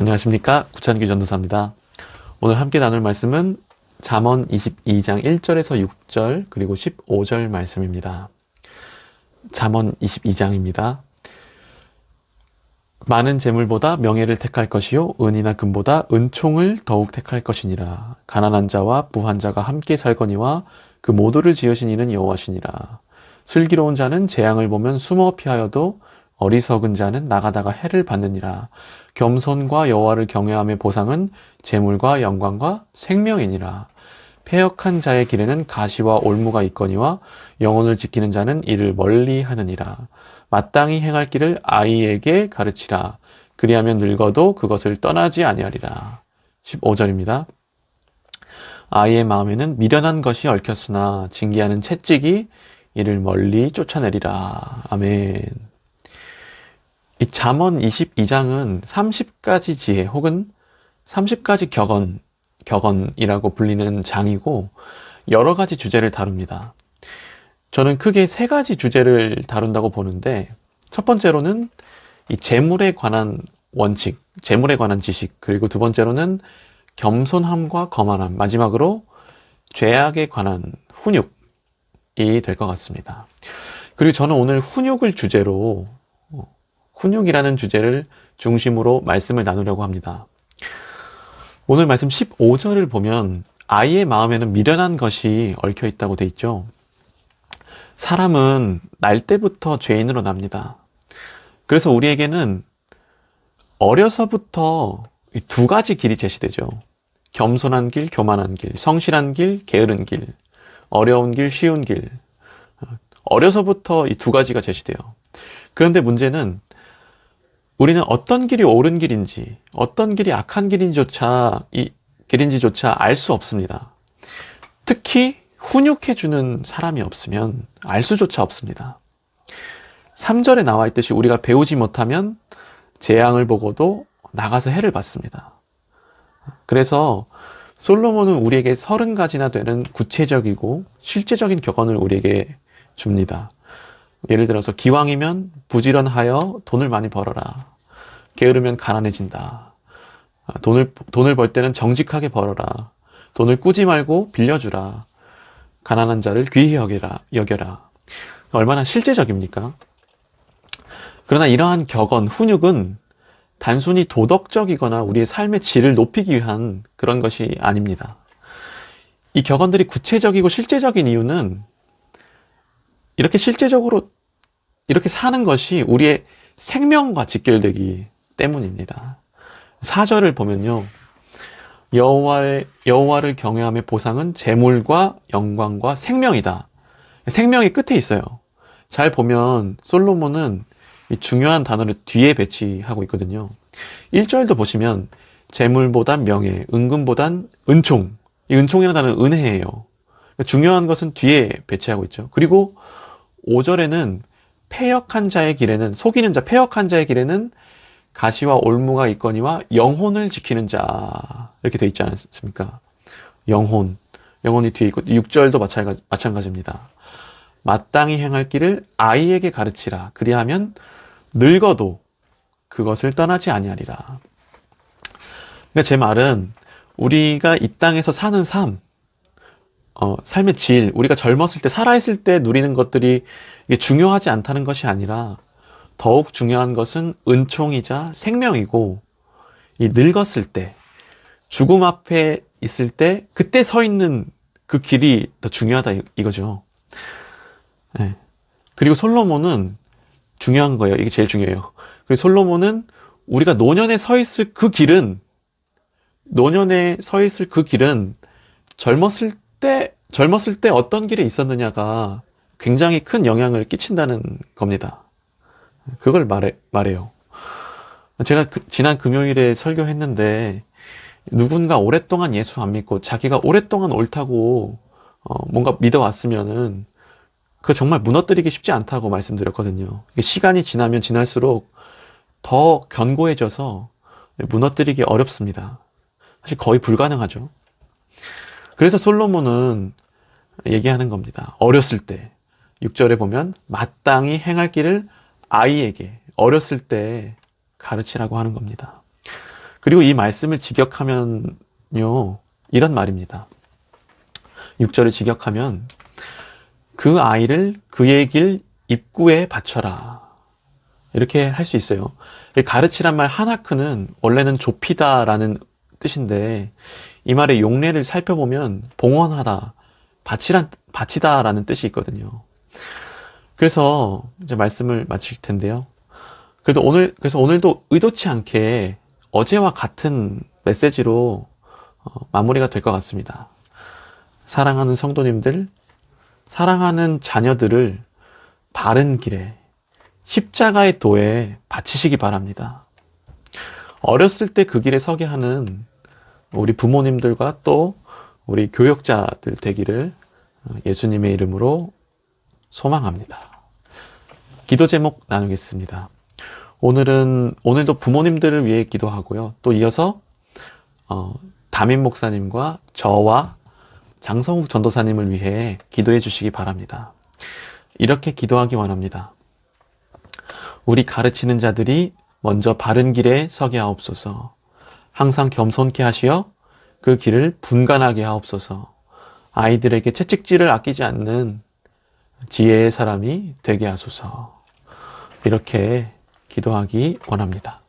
안녕하십니까 구찬기 전도사입니다. 오늘 함께 나눌 말씀은 잠언 22장 1절에서 6절 그리고 15절 말씀입니다. 잠언 22장입니다. 많은 재물보다 명예를 택할 것이요 은이나 금보다 은총을 더욱 택할 것이니라. 가난한 자와 부한 자가 함께 살거니와 그 모두를 지으신 이는 여호와시니라. 슬기로운 자는 재앙을 보면 숨어 피하여도 어리석은 자는 나가다가 해를 받느니라. 겸손과 여호와를 경외함의 보상은 재물과 영광과 생명이니라. 폐역한 자의 길에는 가시와 올무가 있거니와 영혼을 지키는 자는 이를 멀리 하느니라. 마땅히 행할 길을 아이에게 가르치라. 그리하면 늙어도 그것을 떠나지 아니하리라. 15절입니다. 아이의 마음에는 미련한 것이 얽혔으나 징계하는 채찍이 이를 멀리 쫓아내리라. 아멘. 이 잠언 22장은 30가지 지혜 혹은 30가지 격언, 격언이라고 불리는 장이고 여러 가지 주제를 다룹니다. 저는 크게 세 가지 주제를 다룬다고 보는데 첫 번째로는 이 재물에 관한 원칙, 재물에 관한 지식, 그리고 두 번째로는 겸손함과 거만함, 마지막으로 죄악에 관한 훈육이 될 것 같습니다. 그리고 저는 오늘 훈육을 주제로 어, 훈육이라는 주제를 중심으로 말씀을 나누려고 합니다. 오늘 말씀 15절을 보면 아이의 마음에는 미련한 것이 얽혀 있다고 돼 있죠. 사람은 날 때부터 죄인으로 납니다. 그래서 우리에게는 어려서부터 두 가지 길이 제시되죠. 겸손한 길, 교만한 길, 성실한 길, 게으른 길, 어려운 길, 쉬운 길. 어려서부터 이 두 가지가 제시돼요. 그런데 문제는 우리는 어떤 길이 옳은 길인지, 어떤 길이 악한 길인지조차, 이 길인지조차 알 수 없습니다. 특히 훈육해주는 사람이 없으면 알 수조차 없습니다. 3절에 나와 있듯이 우리가 배우지 못하면 재앙을 보고도 나가서 해를 받습니다. 그래서 솔로몬은 우리에게 서른 가지나 되는 구체적이고 실제적인 격언을 우리에게 줍니다. 예를 들어서 기왕이면 부지런하여 돈을 많이 벌어라. 게으르면 가난해진다. 돈을 돈을 벌 때는 정직하게 벌어라. 돈을 꾸지 말고 빌려주라. 가난한 자를 귀히 여겨라. 여겨라. 얼마나 실제적입니까? 그러나 이러한 격언, 훈육은 단순히 도덕적이거나 우리의 삶의 질을 높이기 위한 그런 것이 아닙니다. 이 격언들이 구체적이고 실제적인 이유는 이렇게 실제적으로 이렇게 사는 것이 우리의 생명과 직결되기 때문입니다. 사절을 보면요. 여호와의 여호와를 경외함의 보상은 재물과 영광과 생명이다. 생명이 끝에 있어요. 잘 보면 솔로몬은 이 중요한 단어를 뒤에 배치하고 있거든요. 1절도 보시면 재물보단 명예, 은금보단 은총. 이 은총이라는 단어는 은혜예요. 중요한 것은 뒤에 배치하고 있죠. 그리고 5절에는 폐역한 자의 길에는 속이는 자, 폐역한 자의 길에는 가시와 올무가 있거니와 영혼을 지키는 자 이렇게 돼 있지 않습니까? 영혼, 영혼이 뒤에 있고 6절도 마찬가지, 마찬가지입니다. 마땅히 행할 길을 아이에게 가르치라. 그리하면 늙어도 그것을 떠나지 아니하리라. 그러니까 제 말은 우리가 이 땅에서 사는 삶, 어, 삶의 질, 우리가 젊었을 때, 살아있을 때 누리는 것들이 이게 중요하지 않다는 것이 아니라 더욱 중요한 것은 은총이자 생명이고 이 늙었을 때, 죽음 앞에 있을 때 그때 서 있는 그 길이 더 중요하다 이거죠. 네. 그리고 솔로몬은 중요한 거예요. 이게 제일 중요해요. 그리고 솔로몬은 우리가 노년에 서 있을 그 길은 노년에 서 있을 그 길은 젊었을 때 젊었을 때 어떤 길에 있었느냐가 굉장히 큰 영향을 끼친다는 겁니다. 그걸 말해 말해요. 제가 그, 지난 금요일에 설교했는데 누군가 오랫동안 예수 안 믿고 자기가 오랫동안 옳다고 어, 뭔가 믿어왔으면은 그 정말 무너뜨리기 쉽지 않다고 말씀드렸거든요. 시간이 지나면 지날수록 더 견고해져서 무너뜨리기 어렵습니다. 사실 거의 불가능하죠. 그래서 솔로몬은 얘기하는 겁니다. 어렸을 때 6절에 보면 마땅히 행할 길을 아이에게 어렸을 때 가르치라고 하는 겁니다. 그리고 이 말씀을 직역하면요, 이런 말입니다. 6절을 직역하면 그 아이를 그의 길 입구에 바쳐라. 이렇게 할 수 있어요. 이 가르치란 말 하나크는 원래는 좁히다라는 뜻인데 이 말의 용례를 살펴보면 봉헌하다, 바치란, 바치다라는 뜻이 있거든요. 그래서 이제 말씀을 마칠 텐데요. 그래도 오늘, 그래서 오늘도 의도치 않게 어제와 같은 메시지로 어, 마무리가 될 것 같습니다. 사랑하는 성도님들, 사랑하는 자녀들을 바른 길에 십자가의 도에 바치시기 바랍니다. 어렸을 때 그 길에 서게 하는 우리 부모님들과 또 우리 교역자들 되기를 어, 예수님의 이름으로 소망합니다. 기도 제목 나누겠습니다. 오늘은 오늘도 부모님들을 위해 기도하고요. 또 이어서 어, 담임 목사님과 저와 장성욱 전도사님을 위해 기도해 주시기 바랍니다. 이렇게 기도하기 원합니다. 우리 가르치는 자들이 먼저 바른 길에 서게 하옵소서. 항상 겸손케 하시어 그 길을 분간하게 하옵소서. 아이들에게 채찍질을 아끼지 않는 지혜의 사람이 되게 하소서. 이렇게 기도하기 원합니다.